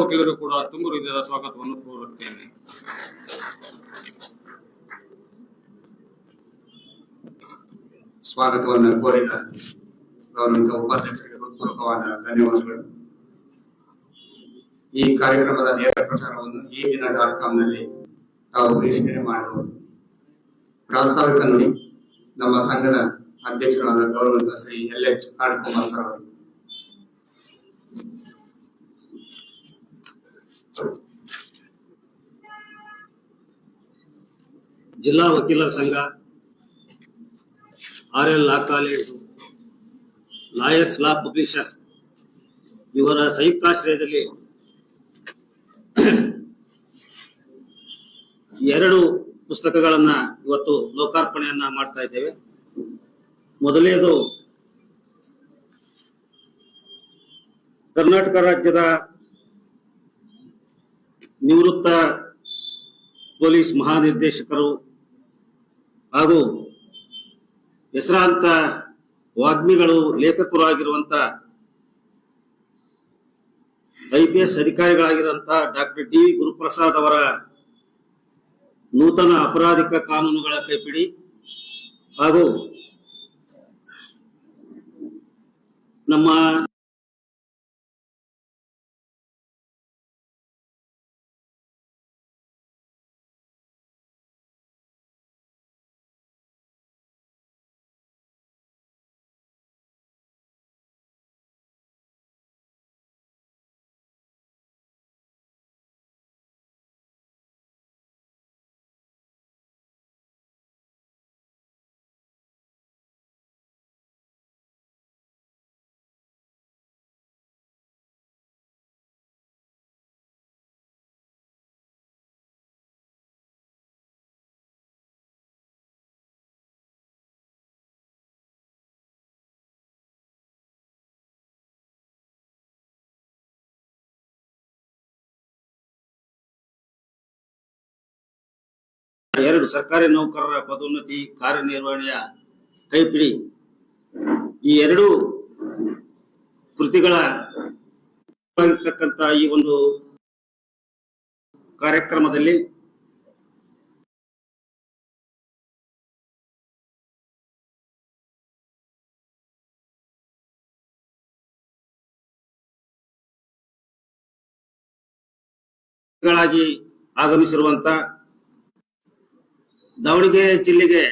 ವಕೀಲರು ಕೂಡ ತುಂಬು ಹೃದಯದ ಸ್ವಾಗತವನ್ನು ಕೋರುತ್ತೇನೆ ಸ್ವಾಗತವನ್ನು ಕೋರಿದ ಗೌರವಿತ ಉಪಾಧ್ಯಕ್ಷರಿಗೆ ಹೃತ್ಪೂರ್ವಕವಾದ ಧನ್ಯವಾದಗಳು ಈ ಕಾರ್ಯಕ್ರಮದ ನೇರ ಪ್ರಸಾರವನ್ನು ಈ ದಿನ ಡಾಟ್ ಕಾಮ್ನಲ್ಲಿ ತಾವು ವೀಕ್ಷಣೆ ಮಾಡಬಹುದು ಪ್ರಾಸ್ತಾವಿಕ ನಮ್ಮ ಸಂಘದ ಅಧ್ಯಕ್ಷರಾದ ಗೌರವಿತ ಶ್ರೀ ಎಲ್ ಎಚ್ ಕಾಡ್ಕುಮಾರ್ ಸರ್ ಜಿಲ್ಲಾ ವಕೀಲರ ಸಂಘ R L law college lawyers law publishers ಇವರ ಸಂಯುಕ್ತಾಶ್ರಯದಲ್ಲಿ ಎರಡು ಪುಸ್ತಕಗಳನ್ನ ಇವತ್ತು ಲೋಕಾರ್ಪಣೆಯನ್ನ ಮಾಡ್ತಾ ಇದ್ದೇವೆ ಮೊದಲನೇದು ಕರ್ನಾಟಕ ರಾಜ್ಯದ ನಿವೃತ್ತ ಪೊಲೀಸ್ ಮಹಾನಿರ್ದೇಶಕರು ಹಾಗೂ ಹೆಸರಾಂತ ವಾಗ್ಮಿಗಳು ಲೇಖಕರು ಆಗಿರುವಂತ ಐ ಪಿ ಎಸ್ ಅಧಿಕಾರಿಗಳಾಗಿರುವಂತಹ ಡಾಕ್ಟರ್ ಡಿ ವಿ ಗುರುಪ್ರಸಾದ್ ಅವರ ನೂತನ ಅಪರಾಧಿಕ ಕಾನೂನುಗಳ ಕೈಪಿಡಿ ಹಾಗೂ ನಮ್ಮ ಎರಡು ಸರ್ಕಾರಿ ನೌಕರರ ಪದೋನ್ನತಿ ಕಾರ್ಯನಿರ್ವಹಣೆಯ ಕೈಪಿಡಿ ಈ ಎರಡು ಕೃತಿಗಳ ಈ ಒಂದು ಕಾರ್ಯಕ್ರಮದಲ್ಲಿ ಆಗಮಿಸಿರುವಂತ ದಾವಣಗೆರೆ ಜಿಲ್ಲೆಗೆ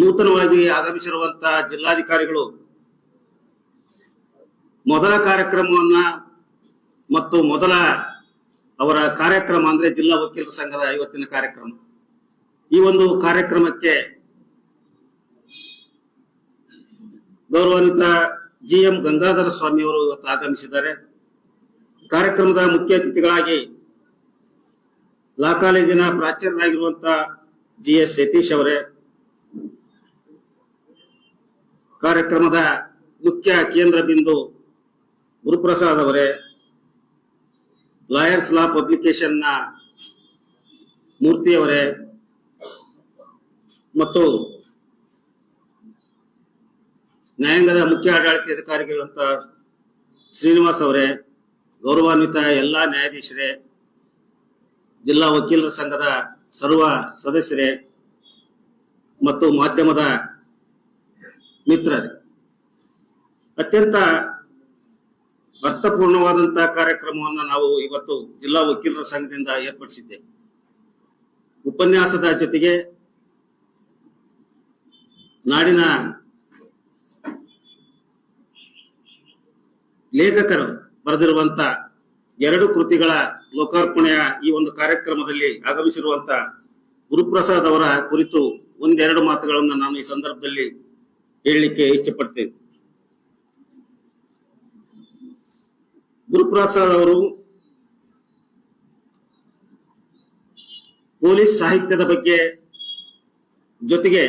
ನೂತನವಾಗಿ ಆಗಮಿಸಿರುವಂತಹ ಜಿಲ್ಲಾಧಿಕಾರಿಗಳು ಮೊದಲ ಕಾರ್ಯಕ್ರಮವನ್ನ ಮತ್ತು ಮೊದಲ ಅವರ ಕಾರ್ಯಕ್ರಮ ಅಂದ್ರೆ ಜಿಲ್ಲಾ ವಕೀಲರ ಸಂಘದ ಐವತ್ತಿನ ಕಾರ್ಯಕ್ರಮ ಈ ಒಂದು ಕಾರ್ಯಕ್ರಮಕ್ಕೆ ಗೌರವಾನ್ವಿತ ಜಿ ಎಂ ಗಂಗಾಧರ ಸ್ವಾಮಿ ಅವರು ಇವತ್ತು ಆಗಮಿಸಿದ್ದಾರೆ ಕಾರ್ಯಕ್ರಮದ ಮುಖ್ಯ ಅತಿಥಿಗಳಾಗಿ ಲಾ ಕಾಲೇಜಿನ ಪ್ರಾಚಾರ್ಯರಾಗಿರುವಂತಹ ಜಿ ಎಸ್ ಸತೀಶ್ ಅವರೇ ಕಾರ್ಯಕ್ರಮದ ಮುಖ್ಯ ಕೇಂದ್ರ ಬಿಂದು ಗುರುಪ್ರಸಾದ್ ಅವರೇ ಲಾಯರ್ಸ್ ಲಾ ಪಬ್ಲಿಕೇಶನ್ನ ಅವರೇ ಮತ್ತು ನ್ಯಾಯಾಂಗದ ಮುಖ್ಯ ಆಡಳಿತ ಅಧಿಕಾರಿಗಳಂತ ಶ್ರೀನಿವಾಸ್ ಅವರೇ ಗೌರವಾನ್ವಿತ ಎಲ್ಲ ನ್ಯಾಯಾಧೀಶರೇ ಜಿಲ್ಲಾ ವಕೀಲರ ಸಂಘದ ಸರ್ವ ಸದಸ್ಯರೇ ಮತ್ತು ಮಾಧ್ಯಮದ ಮಿತ್ರರೇ ಅತ್ಯಂತ ಅರ್ಥಪೂರ್ಣವಾದಂತಹ ಕಾರ್ಯಕ್ರಮವನ್ನು ನಾವು ಇವತ್ತು ಜಿಲ್ಲಾ ವಕೀಲರ ಸಂಘದಿಂದ ಏರ್ಪಡಿಸಿದ್ದೇವೆ ಉಪನ್ಯಾಸದ ಜೊತೆಗೆ ನಾಡಿನ ಲೇಖಕರು ಬರೆದಿರುವಂತ ಎರಡು ಕೃತಿಗಳ ಲೋಕಾರ್ಪಣೆಯ ಈ ಒಂದು ಕಾರ್ಯಕ್ರಮದಲ್ಲಿ ಆಗಮಿಸಿರುವಂತ ಗುರುಪ್ರಸಾದ್ ಅವರ ಕುರಿತು ಒಂದೆರಡು ಮಾತುಗಳನ್ನು ನಾನು ಈ ಸಂದರ್ಭದಲ್ಲಿ ಹೇಳಲಿಕ್ಕೆ ಇಷ್ಟಪಡ್ತೇನೆ ಗುರುಪ್ರಸಾದ್ ಅವರು ಪೊಲೀಸ್ ಸಾಹಿತ್ಯದ ಬಗ್ಗೆ ಜೊತೆಗೆ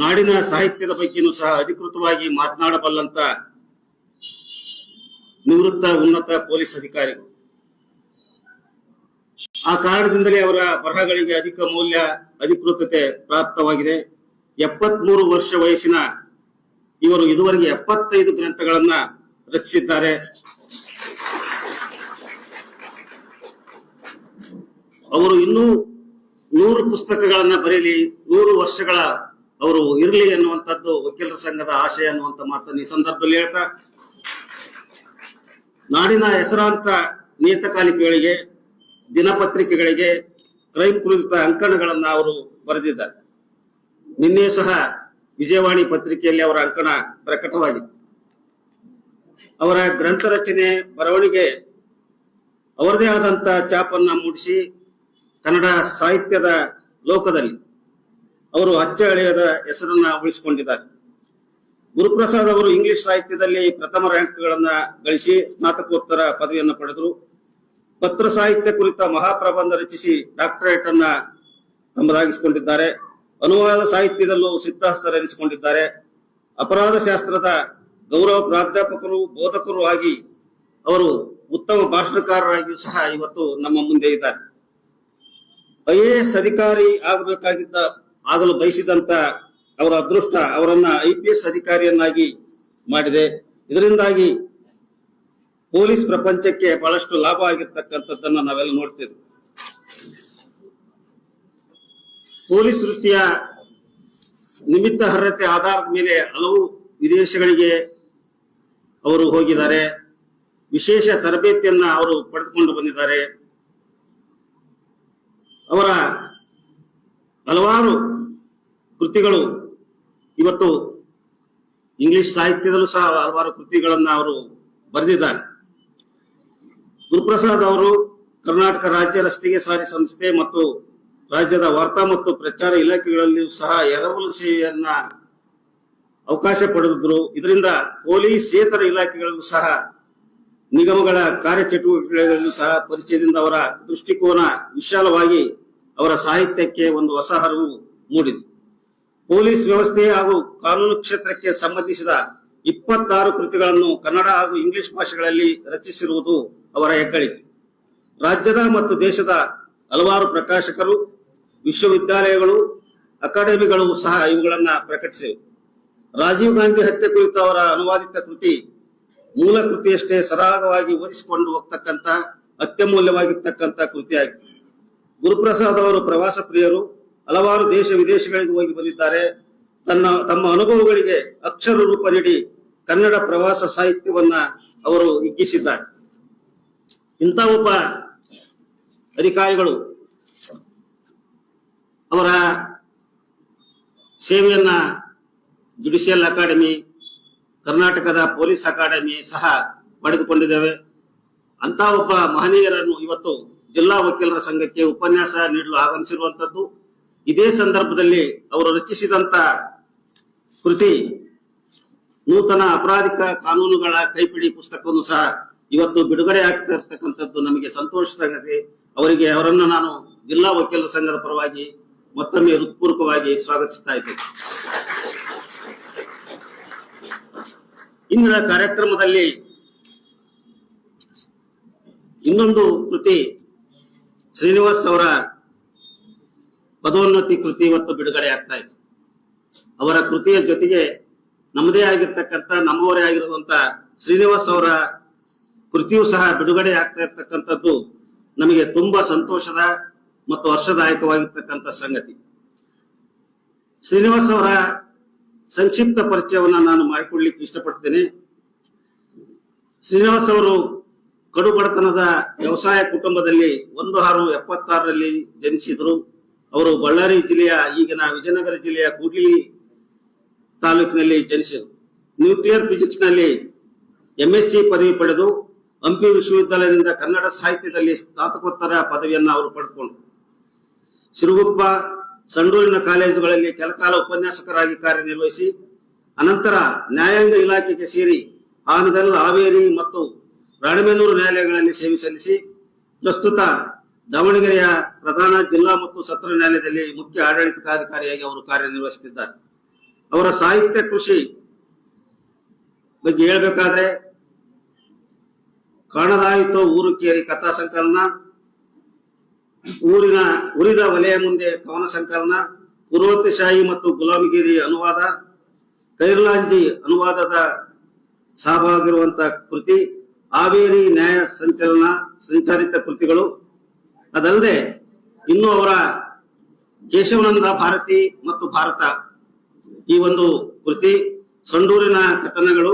ನಾಡಿನ ಸಾಹಿತ್ಯದ ಬಗ್ಗೆಯೂ ಸಹ ಅಧಿಕೃತವಾಗಿ ಮಾತನಾಡಬಲ್ಲಂತ ನಿವೃತ್ತ ಉನ್ನತ ಪೊಲೀಸ್ ಅಧಿಕಾರಿಗಳು ಆ ಕಾರಣದಿಂದಲೇ ಅವರ ಬರಹಗಳಿಗೆ ಅಧಿಕ ಮೌಲ್ಯ ಅಧಿಕೃತತೆ ಪ್ರಾಪ್ತವಾಗಿದೆ ಎಪ್ಪತ್ಮೂರು ವರ್ಷ ವಯಸ್ಸಿನ ಇವರು ಇದುವರೆಗೆ ಎಪ್ಪತ್ತೈದು ಗ್ರಂಥಗಳನ್ನ ರಚಿಸಿದ್ದಾರೆ ಅವರು ಇನ್ನೂ ನೂರು ಪುಸ್ತಕಗಳನ್ನ ಬರೀಲಿ ನೂರು ವರ್ಷಗಳ ಅವರು ಇರಲಿ ಅನ್ನುವಂಥದ್ದು ವಕೀಲರ ಸಂಘದ ಆಶಯ ಅನ್ನುವಂತ ಮಾತನ್ನು ಈ ಸಂದರ್ಭದಲ್ಲಿ ಹೇಳ್ತಾ ನಾಡಿನ ಹೆಸರಾಂತ ನಿಯತಕಾಲಿಕೆಗಳಿಗೆ ದಿನಪತ್ರಿಕೆಗಳಿಗೆ ಕ್ರೈಮ್ ಕುರಿತ ಅಂಕಣಗಳನ್ನು ಅವರು ಬರೆದಿದ್ದಾರೆ ನಿನ್ನೆ ಸಹ ವಿಜಯವಾಣಿ ಪತ್ರಿಕೆಯಲ್ಲಿ ಅವರ ಅಂಕಣ ಪ್ರಕಟವಾಗಿದೆ ಅವರ ಗ್ರಂಥ ರಚನೆ ಬರವಣಿಗೆ ಅವರದೇ ಆದಂತ ಚಾಪನ್ನ ಮೂಡಿಸಿ ಕನ್ನಡ ಸಾಹಿತ್ಯದ ಲೋಕದಲ್ಲಿ ಅವರು ಅಚ್ಚ ಅಳೆಯದ ಹೆಸರನ್ನ ಉಳಿಸಿಕೊಂಡಿದ್ದಾರೆ ಗುರುಪ್ರಸಾದ್ ಅವರು ಇಂಗ್ಲಿಷ್ ಸಾಹಿತ್ಯದಲ್ಲಿ ಪ್ರಥಮ ರ್ಯಾಂಕ್ಗಳನ್ನ ಗಳಿಸಿ ಸ್ನಾತಕೋತ್ತರ ಪದವಿಯನ್ನು ಪಡೆದರು ಪತ್ರ ಸಾಹಿತ್ಯ ಕುರಿತ ಮಹಾಪ್ರಬಂಧ ರಚಿಸಿ ಡಾಕ್ಟರೇಟ್ ಅನ್ನ ತಮ್ಮದಾಗಿಸಿಕೊಂಡಿದ್ದಾರೆ ಅನುವಾದ ಸಾಹಿತ್ಯದಲ್ಲೂ ಸಿದ್ಧಾಸ್ತರೆನಿಸಿಕೊಂಡಿದ್ದಾರೆ ಅಪರಾಧ ಶಾಸ್ತ್ರದ ಗೌರವ ಪ್ರಾಧ್ಯಾಪಕರು ಬೋಧಕರು ಆಗಿ ಅವರು ಉತ್ತಮ ಭಾಷಣಕಾರರಾಗಿಯೂ ಸಹ ಇವತ್ತು ನಮ್ಮ ಮುಂದೆ ಇದ್ದಾರೆ ಐಎಎಸ್ ಅಧಿಕಾರಿ ಆಗಬೇಕಾಗಿದ್ದ ಆಗಲು ಬಯಸಿದಂತ ಅವರ ಅದೃಷ್ಟ ಅವರನ್ನ ಐ ಪಿ ಎಸ್ ಅಧಿಕಾರಿಯನ್ನಾಗಿ ಮಾಡಿದೆ ಇದರಿಂದಾಗಿ ಪೊಲೀಸ್ ಪ್ರಪಂಚಕ್ಕೆ ಬಹಳಷ್ಟು ಲಾಭ ಆಗಿರ್ತಕ್ಕಂಥದ್ದನ್ನ ನಾವೆಲ್ಲ ನೋಡ್ತಿದ್ವಿ ಪೊಲೀಸ್ ವೃತ್ತಿಯ ನಿಮಿತ್ತ ಅರ್ಹತೆ ಆಧಾರದ ಮೇಲೆ ಹಲವು ವಿದೇಶಗಳಿಗೆ ಅವರು ಹೋಗಿದ್ದಾರೆ ವಿಶೇಷ ತರಬೇತಿಯನ್ನ ಅವರು ಪಡೆದುಕೊಂಡು ಬಂದಿದ್ದಾರೆ ಅವರ ಹಲವಾರು ಕೃತಿಗಳು ಇವತ್ತು ಇಂಗ್ಲಿಷ್ ಸಾಹಿತ್ಯದಲ್ಲೂ ಸಹ ಹಲವಾರು ಕೃತಿಗಳನ್ನ ಅವರು ಬರೆದಿದ್ದಾರೆ ಗುರುಪ್ರಸಾದ್ ಅವರು ಕರ್ನಾಟಕ ರಾಜ್ಯ ರಸ್ತೆಗೆ ಸಾರಿ ಸಂಸ್ಥೆ ಮತ್ತು ರಾಜ್ಯದ ವಾರ್ತಾ ಮತ್ತು ಪ್ರಚಾರ ಇಲಾಖೆಗಳಲ್ಲಿಯೂ ಸಹ ಎರವಲು ಸೇವೆಯನ್ನ ಅವಕಾಶ ಪಡೆದಿದ್ರು ಇದರಿಂದ ಪೊಲೀಸೇತರ ಇಲಾಖೆಗಳಲ್ಲೂ ಸಹ ನಿಗಮಗಳ ಕಾರ್ಯಚಟುವಟಿಕೆಗಳಲ್ಲೂ ಸಹ ಪರಿಚಯದಿಂದ ಅವರ ದೃಷ್ಟಿಕೋನ ವಿಶಾಲವಾಗಿ ಅವರ ಸಾಹಿತ್ಯಕ್ಕೆ ಒಂದು ಹೊಸ ಅರಿವು ಮೂಡಿದೆ ಪೊಲೀಸ್ ವ್ಯವಸ್ಥೆ ಹಾಗೂ ಕಾನೂನು ಕ್ಷೇತ್ರಕ್ಕೆ ಸಂಬಂಧಿಸಿದ ಇಪ್ಪತ್ತಾರು ಕೃತಿಗಳನ್ನು ಕನ್ನಡ ಹಾಗೂ ಇಂಗ್ಲಿಷ್ ಭಾಷೆಗಳಲ್ಲಿ ರಚಿಸಿರುವುದು ಅವರ ಹೆಗ್ಗಳಿಕೆ ರಾಜ್ಯದ ಮತ್ತು ದೇಶದ ಹಲವಾರು ಪ್ರಕಾಶಕರು ವಿಶ್ವವಿದ್ಯಾಲಯಗಳು ಅಕಾಡೆಮಿಗಳು ಸಹ ಇವುಗಳನ್ನ ಪ್ರಕಟಿಸಿವೆ ರಾಜೀವ್ ಗಾಂಧಿ ಹತ್ಯೆ ಕುರಿತ ಅವರ ಅನುವಾದಿತ ಕೃತಿ ಮೂಲ ಕೃತಿಯಷ್ಟೇ ಸರಾಗವಾಗಿ ಓದಿಸಿಕೊಂಡು ಹೋಗ್ತಕ್ಕಂತ ಅತ್ಯಮೂಲ್ಯವಾಗಿರ್ತಕ್ಕಂಥ ಕೃತಿಯಾಗಿದೆ ಗುರುಪ್ರಸಾದ್ ಅವರು ಪ್ರವಾಸ ಪ್ರಿಯರು ಹಲವಾರು ದೇಶ ವಿದೇಶಗಳಿಗೆ ಹೋಗಿ ಬಂದಿದ್ದಾರೆ ತನ್ನ ತಮ್ಮ ಅನುಭವಗಳಿಗೆ ಅಕ್ಷರ ರೂಪ ನೀಡಿ ಕನ್ನಡ ಪ್ರವಾಸ ಸಾಹಿತ್ಯವನ್ನ ಅವರು ಇಕ್ಕಿಸಿದ್ದಾರೆ ಇಂಥ ಒಬ್ಬ ಅಧಿಕಾರಿಗಳು ಅವರ ಸೇವೆಯನ್ನ ಜುಡಿಷಿಯಲ್ ಅಕಾಡೆಮಿ ಕರ್ನಾಟಕದ ಪೊಲೀಸ್ ಅಕಾಡೆಮಿ ಸಹ ಪಡೆದುಕೊಂಡಿದ್ದೇವೆ ಅಂತ ಒಬ್ಬ ಮಹನೀಯರನ್ನು ಇವತ್ತು ಜಿಲ್ಲಾ ವಕೀಲರ ಸಂಘಕ್ಕೆ ಉಪನ್ಯಾಸ ನೀಡಲು ಆಗಮಿಸಿರುವಂತದ್ದು ಇದೇ ಸಂದರ್ಭದಲ್ಲಿ ಅವರು ರಚಿಸಿದಂತ ಕೃತಿ ನೂತನ ಅಪರಾಧಿಕ ಕಾನೂನುಗಳ ಕೈಪಿಡಿ ಪುಸ್ತಕವನ್ನು ಸಹ ಇವತ್ತು ಬಿಡುಗಡೆ ಆಗ್ತಾ ಇರ್ತಕ್ಕಂಥದ್ದು ನಮಗೆ ಸಂತೋಷ ಅವರಿಗೆ ಅವರನ್ನ ನಾನು ಜಿಲ್ಲಾ ವಕೀಲರ ಸಂಘದ ಪರವಾಗಿ ಮತ್ತೊಮ್ಮೆ ಹೃತ್ಪೂರ್ವಕವಾಗಿ ಸ್ವಾಗತಿಸ್ತಾ ಇದ್ದೇನೆ ಇಂದಿನ ಕಾರ್ಯಕ್ರಮದಲ್ಲಿ ಇನ್ನೊಂದು ಕೃತಿ ಶ್ರೀನಿವಾಸ್ ಅವರ ಪದೋನ್ನತಿ ಕೃತಿ ಇವತ್ತು ಬಿಡುಗಡೆ ಆಗ್ತಾ ಇದೆ ಅವರ ಕೃತಿಯ ಜೊತೆಗೆ ನಮ್ಮದೇ ಆಗಿರ್ತಕ್ಕಂಥ ನಮ್ಮವರೇ ಆಗಿರುವಂತ ಶ್ರೀನಿವಾಸ್ ಅವರ ಕೃತಿಯು ಸಹ ಬಿಡುಗಡೆ ಆಗ್ತಾ ಇರ್ತಕ್ಕಂಥದ್ದು ನಮಗೆ ತುಂಬಾ ಸಂತೋಷದ ಮತ್ತು ಹರ್ಷದಾಯಕವಾಗಿರ್ತಕ್ಕಂಥ ಸಂಗತಿ ಶ್ರೀನಿವಾಸ್ ಅವರ ಸಂಕ್ಷಿಪ್ತ ಪರಿಚಯವನ್ನು ನಾನು ಮಾಡಿಕೊಳ್ಳಿಕ್ಕೆ ಇಷ್ಟಪಡ್ತೇನೆ ಶ್ರೀನಿವಾಸ್ ಅವರು ಕಡು ಬಡತನದ ವ್ಯವಸಾಯ ಕುಟುಂಬದಲ್ಲಿ ಒಂದು ಆರು ಎಪ್ಪತ್ತಾರರಲ್ಲಿ ಜನಿಸಿದರು ಅವರು ಬಳ್ಳಾರಿ ಜಿಲ್ಲೆಯ ಈಗಿನ ವಿಜಯನಗರ ಜಿಲ್ಲೆಯ ಕೂಡ್ಲಿ ತಾಲೂಕಿನಲ್ಲಿ ಜನಿಸಿದರು ನ್ಯೂಕ್ಲಿಯರ್ ಫಿಸಿಕ್ಸ್ ನಲ್ಲಿ ಸಿ ಪದವಿ ಪಡೆದು ಹಂಪಿ ವಿಶ್ವವಿದ್ಯಾಲಯದಿಂದ ಕನ್ನಡ ಸಾಹಿತ್ಯದಲ್ಲಿ ಸ್ನಾತಕೋತ್ತರ ಪದವಿಯನ್ನು ಅವರು ಪಡೆದುಕೊಂಡರು ಸಿರುಗುಪ್ಪ ಸಂಡೂರಿನ ಕಾಲೇಜುಗಳಲ್ಲಿ ಕೆಲಕಾಲ ಉಪನ್ಯಾಸಕರಾಗಿ ಕಾರ್ಯನಿರ್ವಹಿಸಿ ಅನಂತರ ನ್ಯಾಯಾಂಗ ಇಲಾಖೆಗೆ ಸೇರಿ ಆನಗಲ್ ಹಾವೇರಿ ಮತ್ತು ರಾಣೆಬೆನ್ನೂರು ನ್ಯಾಯಾಲಯಗಳಲ್ಲಿ ಸೇವೆ ಸಲ್ಲಿಸಿ ಪ್ರಸ್ತುತ ದಾವಣಗೆರೆಯ ಪ್ರಧಾನ ಜಿಲ್ಲಾ ಮತ್ತು ಸತ್ರ ನ್ಯಾಯಾಲಯದಲ್ಲಿ ಮುಖ್ಯ ಆಡಳಿತಾಧಿಕಾರಿಯಾಗಿ ಅವರು ಕಾರ್ಯನಿರ್ವಹಿಸುತ್ತಿದ್ದಾರೆ ಅವರ ಸಾಹಿತ್ಯ ಕೃಷಿ ಬಗ್ಗೆ ಹೇಳಬೇಕಾದ್ರೆ ಕಾಣದಾಯಿತು ಊರು ಕೇರಿ ಕಥಾ ಸಂಕಲನ ಊರಿನ ಉರಿದ ವಲಯ ಮುಂದೆ ಕವನ ಸಂಕಲನ ಶಾಹಿ ಮತ್ತು ಗುಲಾಮಗಿರಿ ಅನುವಾದ ಕೈರ್ಲಾಂಜಿ ಅನುವಾದದ ಸಹಭಾಗಿರುವಂತಹ ಕೃತಿ ಹಾವೇರಿ ನ್ಯಾಯ ಸಂಚಲನ ಸಂಚಾರಿತ ಕೃತಿಗಳು ಅದಲ್ಲದೆ ಇನ್ನು ಅವರ ಕೇಶವನಂದ ಭಾರತಿ ಮತ್ತು ಭಾರತ ಈ ಒಂದು ಕೃತಿ ಸಂಡೂರಿನ ಕಥನಗಳು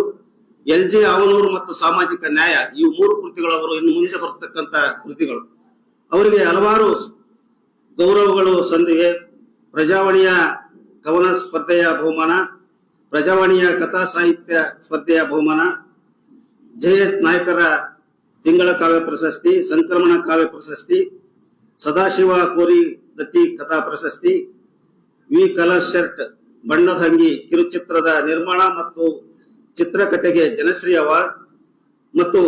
ಎಲ್ ಜೆ ಅವನೂರು ಮತ್ತು ಸಾಮಾಜಿಕ ನ್ಯಾಯ ಈ ಮೂರು ಕೃತಿಗಳವರು ಇನ್ನು ಮುಂದೆ ಬರ್ತಕ್ಕಂತ ಕೃತಿಗಳು ಅವರಿಗೆ ಹಲವಾರು ಗೌರವಗಳು ಸಂದಿವೆ ಪ್ರಜಾವಾಣಿಯ ಕವನ ಸ್ಪರ್ಧೆಯ ಬಹುಮಾನ ಪ್ರಜಾವಾಣಿಯ ಕಥಾ ಸಾಹಿತ್ಯ ಸ್ಪರ್ಧೆಯ ಬಹುಮಾನ ಜಯ ನಾಯಕರ ತಿಂಗಳ ಕಾವ್ಯ ಪ್ರಶಸ್ತಿ ಸಂಕ್ರಮಣ ಕಾವ್ಯ ಪ್ರಶಸ್ತಿ ಸದಾಶಿವ ಕೋರಿ ದತ್ತಿ ಕಥಾ ಪ್ರಶಸ್ತಿ ವಿ ಕಲರ್ ಶರ್ಟ್ ಬಣ್ಣದಂಗಿ ಕಿರುಚಿತ್ರದ ನಿರ್ಮಾಣ ಮತ್ತು ಚಿತ್ರಕಥೆಗೆ ಜನಶ್ರೀ ಅವಾರ್ಡ್ ಮತ್ತು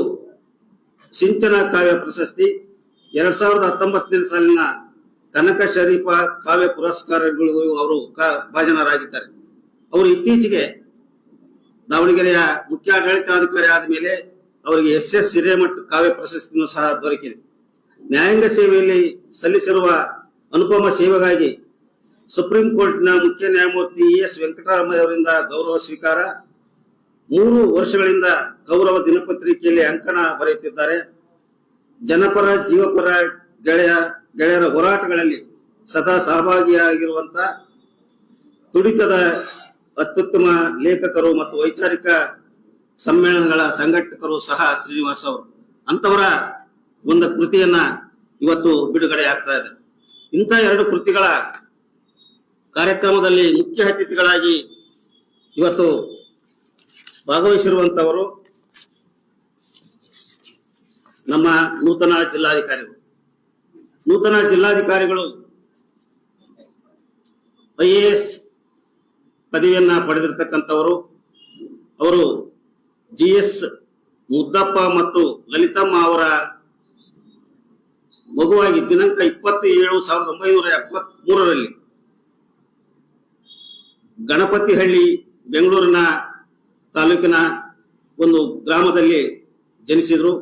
ಸಿಂಚನ ಕಾವ್ಯ ಪ್ರಶಸ್ತಿ ಎರಡ್ ಸಾವಿರದ ಹತ್ತೊಂಬತ್ತನೇ ಸಾಲಿನ ಕನಕ ಶರೀಫ ಕಾವ್ಯ ಪುರಸ್ಕಾರಗಳು ಅವರು ಭಾಜನರಾಗಿದ್ದಾರೆ ಅವರು ಇತ್ತೀಚೆಗೆ ದಾವಣಗೆರೆಯ ಮುಖ್ಯ ಆಡಳಿತಾಧಿಕಾರಿ ಆದ ಮೇಲೆ ಅವರಿಗೆ ಎಸ್ ಎಸ್ ಹಿರೇಮಠ ಕಾವ್ಯ ಪ್ರಶಸ್ತಿಯನ್ನು ಸಹ ದೊರಕಿದೆ ನ್ಯಾಯಾಂಗ ಸೇವೆಯಲ್ಲಿ ಸಲ್ಲಿಸಿರುವ ಅನುಪಮ ಸೇವೆಗಾಗಿ ಸುಪ್ರೀಂ ಕೋರ್ಟ್ನ ಮುಖ್ಯ ನ್ಯಾಯಮೂರ್ತಿ ಎಸ್ ವೆಂಕಟರಾಮಯ್ಯ ಅವರಿಂದ ಗೌರವ ಸ್ವೀಕಾರ ಮೂರು ವರ್ಷಗಳಿಂದ ಗೌರವ ದಿನಪತ್ರಿಕೆಯಲ್ಲಿ ಅಂಕಣ ಬರೆಯುತ್ತಿದ್ದಾರೆ ಜನಪರ ಜೀವಪರ ಗೆಳೆಯ ಗೆಳೆಯರ ಹೋರಾಟಗಳಲ್ಲಿ ಸದಾ ಸಹಭಾಗಿಯಾಗಿರುವಂತ ತುಡಿತದ ಅತ್ಯುತ್ತಮ ಲೇಖಕರು ಮತ್ತು ವೈಚಾರಿಕ ಸಮ್ಮೇಳನಗಳ ಸಂಘಟಕರು ಸಹ ಶ್ರೀನಿವಾಸ್ ಅವರು ಅಂತವರ ಒಂದು ಕೃತಿಯನ್ನ ಇವತ್ತು ಬಿಡುಗಡೆ ಆಗ್ತಾ ಇದೆ ಇಂಥ ಎರಡು ಕೃತಿಗಳ ಕಾರ್ಯಕ್ರಮದಲ್ಲಿ ಮುಖ್ಯ ಅತಿಥಿಗಳಾಗಿ ಇವತ್ತು ಭಾಗವಹಿಸಿರುವಂತವರು ನಮ್ಮ ನೂತನ ಜಿಲ್ಲಾಧಿಕಾರಿಗಳು ನೂತನ ಜಿಲ್ಲಾಧಿಕಾರಿಗಳು ಐ ಎ ಎಸ್ ಪದವಿಯನ್ನ ಪಡೆದಿರತಕ್ಕಂಥವರು ಅವರು ಜಿ ಎಸ್ ಮುದ್ದಪ್ಪ ಮತ್ತು ಲಲಿತಮ್ಮ ಅವರ ಮಗುವಾಗಿ ದಿನಾಂಕ ಇಪ್ಪತ್ತ ಏಳು ಸಾವಿರದ ಒಂಬೈನೂರ ಎಪ್ಪತ್ ಮೂರರಲ್ಲಿ ಗಣಪತಿಹಳ್ಳಿ ಬೆಂಗಳೂರಿನ ತಾಲೂಕಿನ ಒಂದು ಗ್ರಾಮದಲ್ಲಿ ಜನಿಸಿದ್ರು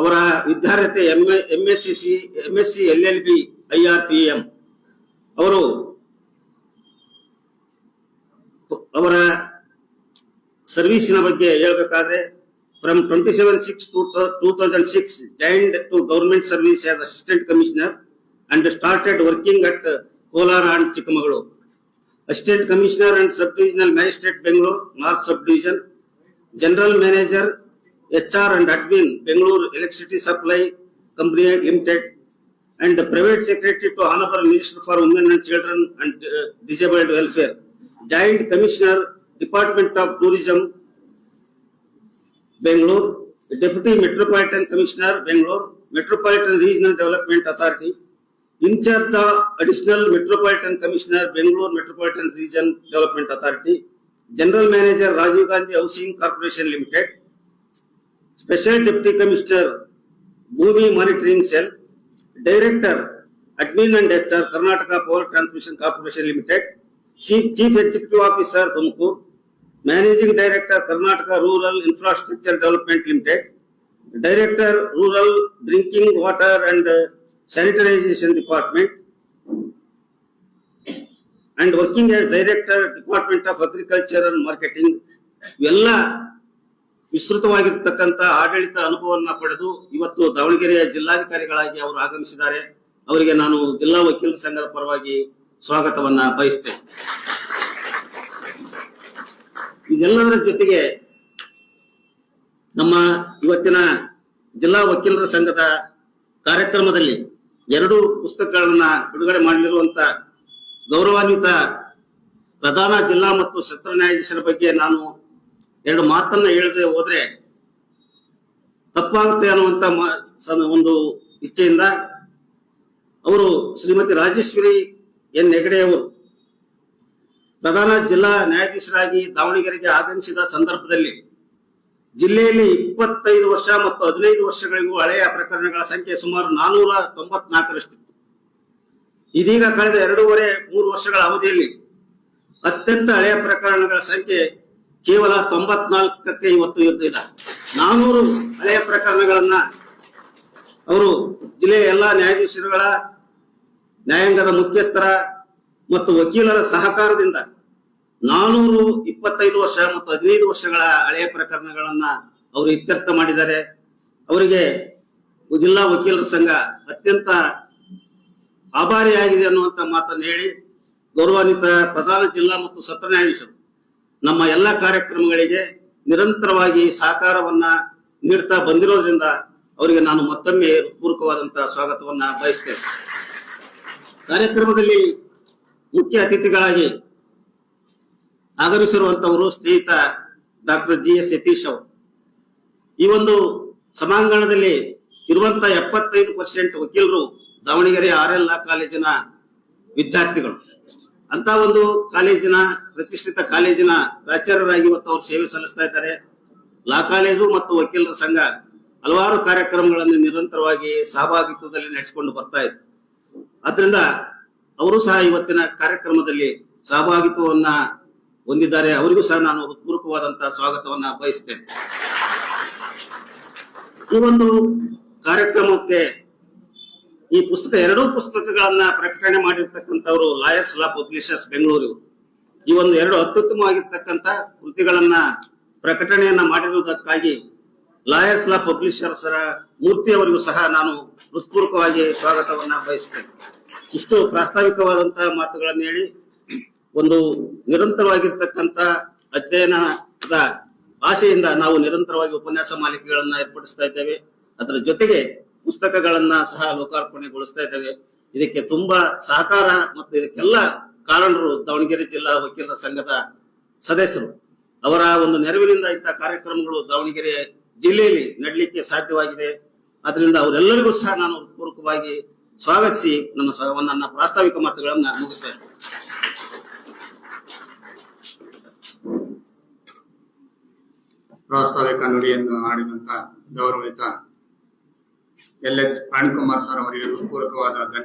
ಅವರ ವಿದ್ಯಾರ್ಥಿ M M S C C M S C L L B I R P M ಅವರು ಅವರ ಸರ್ವಿಸಿನ ಬಗ್ಗೆ ಹೇಳಬೇಕಾದ್ರೆ from twenty seven six to two thousand six joined to government service as assistant commissioner and started working at Kolar and Chikkamagaluru Assistant Commissioner and Sub-Divisional Magistrate, Bengaluru, North Subdivision, General Manager, HR and Admin, Bengaluru Electricity Supply Company Limited, and the Private Secretary to Honorable Minister for Women and Children and uh, Disabled Welfare, Joint Commissioner, Department of Tourism, Bengaluru, Deputy Metropolitan Commissioner, Bengaluru, Metropolitan Regional Development Authority, in charge the additional metropolitan commissioner Bengaluru metropolitan region development authority general manager Rajiv Gandhi housing corporation limited special deputy commissioner Bhoomi monitoring cell director admin and HR Karnataka power transmission corporation limited chief chief executive officer Tumkur managing director Karnataka rural infrastructure development limited director rural drinking water and sanitization department and working as director department of agriculture and marketing ಇವೆಲ್ಲ ವಿಸ್ತೃತವಾಗಿರ್ತಕ್ಕಂಥ ಆಡಳಿತ ಅನುಭವವನ್ನ ಪಡೆದು ಇವತ್ತು ದಾವಣಗೆರೆಯ ಜಿಲ್ಲಾಧಿಕಾರಿಗಳಾಗಿ ಅವರು ಆಗಮಿಸಿದ್ದಾರೆ ಅವರಿಗೆ ನಾನು ಜಿಲ್ಲಾ ವಕೀಲರ ಸಂಘದ ಪರವಾಗಿ ಸ್ವಾಗತವನ್ನ ಬಯಸ್ತೇನೆ ಇದೆಲ್ಲದರ ಜೊತೆಗೆ ನಮ್ಮ ಇವತ್ತಿನ ಜಿಲ್ಲಾ ವಕೀಲರ ಸಂಘದ ಕಾರ್ಯಕ್ರಮದಲ್ಲಿ ಎರಡು ಪುಸ್ತಕಗಳನ್ನ ಬಿಡುಗಡೆ ಮಾಡಲಿರುವಂತ ಗೌರವಾನ್ವಿತ ಪ್ರಧಾನ ಜಿಲ್ಲಾ ಮತ್ತು ಸತ್ರ ನ್ಯಾಯಾಧೀಶರ ಬಗ್ಗೆ ನಾನು ಎರಡು ಮಾತನ್ನ ಹೇಳದೆ ಹೋದ್ರೆ ತಪ್ಪಾಗುತ್ತೆ ಅನ್ನುವಂತ ಒಂದು ಇಚ್ಛೆಯಿಂದ ಅವರು ಶ್ರೀಮತಿ ರಾಜೇಶ್ವರಿ ಎನ್ ಹೆಗಡೆ ಅವರು ಪ್ರಧಾನ ಜಿಲ್ಲಾ ನ್ಯಾಯಾಧೀಶರಾಗಿ ದಾವಣಗೆರೆಗೆ ಆಗಮಿಸಿದ ಸಂದರ್ಭದಲ್ಲಿ ಜಿಲ್ಲೆಯಲ್ಲಿ ಇಪ್ಪತ್ತೈದು ವರ್ಷ ಮತ್ತು ಹದಿನೈದು ವರ್ಷಗಳಿಗೂ ಹಳೆಯ ಪ್ರಕರಣಗಳ ಸಂಖ್ಯೆ ಸುಮಾರು ನಾನೂರ ತೊಂಬತ್ನಾಲ್ಕರಷ್ಟಿತ್ತು ಇದೀಗ ಕಳೆದ ಎರಡೂವರೆ ಮೂರು ವರ್ಷಗಳ ಅವಧಿಯಲ್ಲಿ ಅತ್ಯಂತ ಹಳೆಯ ಪ್ರಕರಣಗಳ ಸಂಖ್ಯೆ ಕೇವಲ ತೊಂಬತ್ನಾಲ್ಕಕ್ಕೆ ಇವತ್ತು ಇರ್ತಿದೆ ನಾನೂರು ಹಳೆಯ ಪ್ರಕರಣಗಳನ್ನ ಅವರು ಜಿಲ್ಲೆಯ ಎಲ್ಲಾ ನ್ಯಾಯಾಧೀಶರುಗಳ ನ್ಯಾಯಾಂಗದ ಮುಖ್ಯಸ್ಥರ ಮತ್ತು ವಕೀಲರ ಸಹಕಾರದಿಂದ ನಾನೂರು ಇಪ್ಪತ್ತೈದು ವರ್ಷ ಮತ್ತು ಹದಿನೈದು ವರ್ಷಗಳ ಹಳೆಯ ಪ್ರಕರಣಗಳನ್ನ ಅವರು ಇತ್ಯರ್ಥ ಮಾಡಿದ್ದಾರೆ ಅವರಿಗೆ ಜಿಲ್ಲಾ ವಕೀಲರ ಸಂಘ ಅತ್ಯಂತ ಆಭಾರಿಯಾಗಿದೆ ಅನ್ನುವಂತ ಮಾತನ್ನು ಹೇಳಿ ಗೌರವಾನ್ವಿತ ಪ್ರಧಾನ ಜಿಲ್ಲಾ ಮತ್ತು ಸತ್ರ ನ್ಯಾಯಾಧೀಶರು ನಮ್ಮ ಎಲ್ಲ ಕಾರ್ಯಕ್ರಮಗಳಿಗೆ ನಿರಂತರವಾಗಿ ಸಹಕಾರವನ್ನ ನೀಡ್ತಾ ಬಂದಿರೋದ್ರಿಂದ ಅವರಿಗೆ ನಾನು ಮತ್ತೊಮ್ಮೆ ಪೂರಕವಾದಂತಹ ಸ್ವಾಗತವನ್ನ ಬಯಸ್ತೇನೆ ಕಾರ್ಯಕ್ರಮದಲ್ಲಿ ಮುಖ್ಯ ಅತಿಥಿಗಳಾಗಿ ಆಗಮಿಸಿರುವಂತವರು ಸ್ನೇಹಿತ ಡಾಕ್ಟರ್ ಜಿ ಎಸ್ ಯತೀಶ್ ಅವರು ಈ ಒಂದು ಸಮಾಂಗಣದಲ್ಲಿ ಇರುವಂತ ಎಪ್ಪತ್ತೈದು ಪರ್ಸೆಂಟ್ ವಕೀಲರು ದಾವಣಗೆರೆ ಆರ್ ಎಲ್ ಕಾಲೇಜಿನ ವಿದ್ಯಾರ್ಥಿಗಳು ಅಂತ ಒಂದು ಕಾಲೇಜಿನ ಪ್ರತಿಷ್ಠಿತ ಕಾಲೇಜಿನ ಪ್ರಾಚಾರ್ಯರಾಗಿ ಇವತ್ತು ಅವರು ಸೇವೆ ಸಲ್ಲಿಸ್ತಾ ಇದ್ದಾರೆ ಲಾ ಕಾಲೇಜು ಮತ್ತು ವಕೀಲರ ಸಂಘ ಹಲವಾರು ಕಾರ್ಯಕ್ರಮಗಳನ್ನು ನಿರಂತರವಾಗಿ ಸಹಭಾಗಿತ್ವದಲ್ಲಿ ನಡೆಸಿಕೊಂಡು ಬರ್ತಾ ಇತ್ತು ಆದ್ರಿಂದ ಅವರು ಸಹ ಇವತ್ತಿನ ಕಾರ್ಯಕ್ರಮದಲ್ಲಿ ಸಹಭಾಗಿತ್ವವನ್ನ ಹೊಂದಿದ್ದಾರೆ ಅವರಿಗೂ ಸಹ ನಾನು ಹೃತ್ಪೂರ್ವಕವಾದಂತಹ ಸ್ವಾಗತವನ್ನ ಬಯಸ್ತೇನೆ ಈ ಒಂದು ಕಾರ್ಯಕ್ರಮಕ್ಕೆ ಈ ಪುಸ್ತಕ ಎರಡೂ ಪುಸ್ತಕಗಳನ್ನ ಪ್ರಕಟಣೆ ಮಾಡಿರ್ತಕ್ಕಂಥವ್ರು ಲಾಯರ್ಸ್ ಲಾ ಪಬ್ಲಿಷರ್ಸ್ ಬೆಂಗಳೂರು ಈ ಒಂದು ಎರಡು ಅತ್ಯುತ್ತಮವಾಗಿರ್ತಕ್ಕಂಥ ಕೃತಿಗಳನ್ನ ಪ್ರಕಟಣೆಯನ್ನ ಮಾಡಿರುವುದಕ್ಕಾಗಿ ಲಾಯರ್ಸ್ ಲಾ ಪಬ್ಲಿಷರ್ಸ್ ಮೂರ್ತಿ ಅವರಿಗೂ ಸಹ ನಾನು ಹೃತ್ಪೂರ್ವಕವಾಗಿ ಸ್ವಾಗತವನ್ನ ಬಯಸ್ತೇನೆ ಇಷ್ಟು ಪ್ರಾಸ್ತಾವಿಕವಾದಂತಹ ಮಾತುಗಳನ್ನು ಹೇಳಿ ಒಂದು ನಿರಂತರವಾಗಿರ್ತಕ್ಕಂತ ಅಧ್ಯಯನದ ಆಸೆಯಿಂದ ನಾವು ನಿರಂತರವಾಗಿ ಉಪನ್ಯಾಸ ಮಾಲಿಕೆಗಳನ್ನ ಏರ್ಪಡಿಸ್ತಾ ಇದ್ದೇವೆ ಅದರ ಜೊತೆಗೆ ಪುಸ್ತಕಗಳನ್ನ ಸಹ ಲೋಕಾರ್ಪಣೆಗೊಳಿಸ್ತಾ ಇದ್ದೇವೆ ಇದಕ್ಕೆ ತುಂಬಾ ಸಹಕಾರ ಮತ್ತು ಇದಕ್ಕೆಲ್ಲ ಕಾರಣರು ದಾವಣಗೆರೆ ಜಿಲ್ಲಾ ವಕೀಲರ ಸಂಘದ ಸದಸ್ಯರು ಅವರ ಒಂದು ನೆರವಿನಿಂದ ಇಂತಹ ಕಾರ್ಯಕ್ರಮಗಳು ದಾವಣಗೆರೆ ಜಿಲ್ಲೆಯಲ್ಲಿ ನಡಲಿಕ್ಕೆ ಸಾಧ್ಯವಾಗಿದೆ ಅದರಿಂದ ಅವರೆಲ್ಲರಿಗೂ ಸಹ ನಾನು ಪೂರ್ವಕವಾಗಿ ಸ್ವಾಗತಿಸಿ ನನ್ನ ಪ್ರಾಸ್ತಾವಿಕ ಮಾತುಗಳನ್ನು ಮುಗಿಸ್ತೇನೆ ಪ್ರಾಸ್ತಾವಿಕ ನುಡಿಯನ್ನು ಆಡಿದಂತ ಗೌರವಿತ ಎಲ್ ಎಚ್ ಅಣ್ಕುಮಾರ್ ಸರ್ ಅವರಿಗೆ ಪೂರಕವಾದ ಧನ್ಯ